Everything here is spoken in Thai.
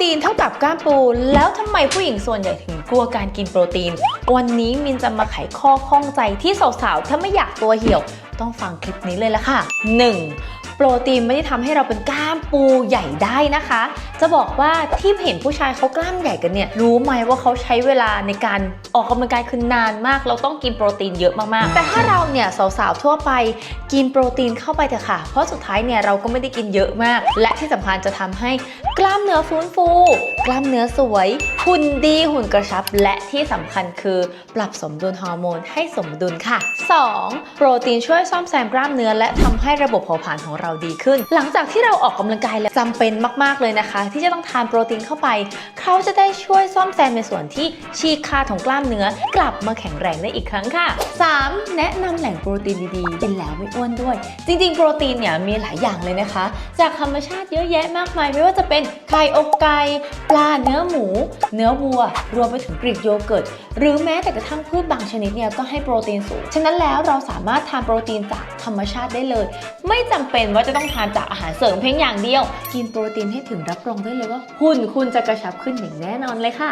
ตีนเท่ากับกล้ามปู แล้วทำไมผู้หญิงส่วนใหญ่ถึงกลัวการกินโปรตีน วันนี้มินจะมาไขข้อข้องใจที่สาวๆ ถ้าไม่อยากตัวเหี่ยว ต้องฟังคลิปนี้เลยละค่ะ 1. โปรตีนไม่ได้ทำให้เราเป็นกล้ามปูใหญ่ได้นะคะ จะบอกว่าที่เห็นผู้ชายเขากล้ามใหญ่กันเนี่ย รู้ไหมว่าเขาใช้เวลาในการออกกำลังกายคือนานมาก เราต้องกินโปรตีนเยอะมากๆ แต่ถ้าเราเนี่ยสาวๆทั่วไปกินโปรตีนเข้าไปเถอะค่ะ เพราะสุดท้ายเนี่ยเราก็ไม่ได้กินเยอะมาก และที่สำคัญจะทำให้กล้ามเนื้อฟื้นฟู กล้ามเนื้อสวยหุ่นดีหุ่นกระชับ และที่สำคัญคือปรับสมดุลฮอร์โมนให้สมดุลค่ะ 2. โปรตีนช่วยซ่อมแซมกล้ามเนื้อและทำให้ระบบเผาผลาญของเราดีขึ้น หลังจากที่เราออกกำลังกายแล้วจำเป็นมาก ๆ เลยนะคะ ที่จะต้องทานโปรตีนเข้าไป เขาจะได้ช่วยซ่อมแซมในส่วนที่ฉีกขาดของกล้ามเนื้อ กลับมาแข็งแรงได้อีกครั้งค่ะ 3. แนะนำแหล่งโปรตีนดีๆ เป็นแล้วไม่อ้วนด้วย จริง ๆ โปรตีนเนี่ยมีหลายอย่างเลยนะคะ จากธรรมชาติเยอะแยะมากมาย ไม่ว่าจะเป็นไข่อกไก่ปลาเนื้อหมู เนื้อวัว รวมไปถึงกรีกโยเกิร์ตหรือแม้แต่กระทั่งพืชบางชนิดเนี่ยก็ให้โปรตีนสูงฉะนั้นแล้วเราสามารถทานโปรตีนจากธรรมชาติได้เลย ไม่จำเป็นว่าว่าจะต้องทานจากอาหารเสริมเพียงอย่างเดียว กินโปรตีนให้ถึงรับรองได้เลยว่าหุ่นคุณจะกระชับขึ้นอย่างแน่นอนเลยค่ะ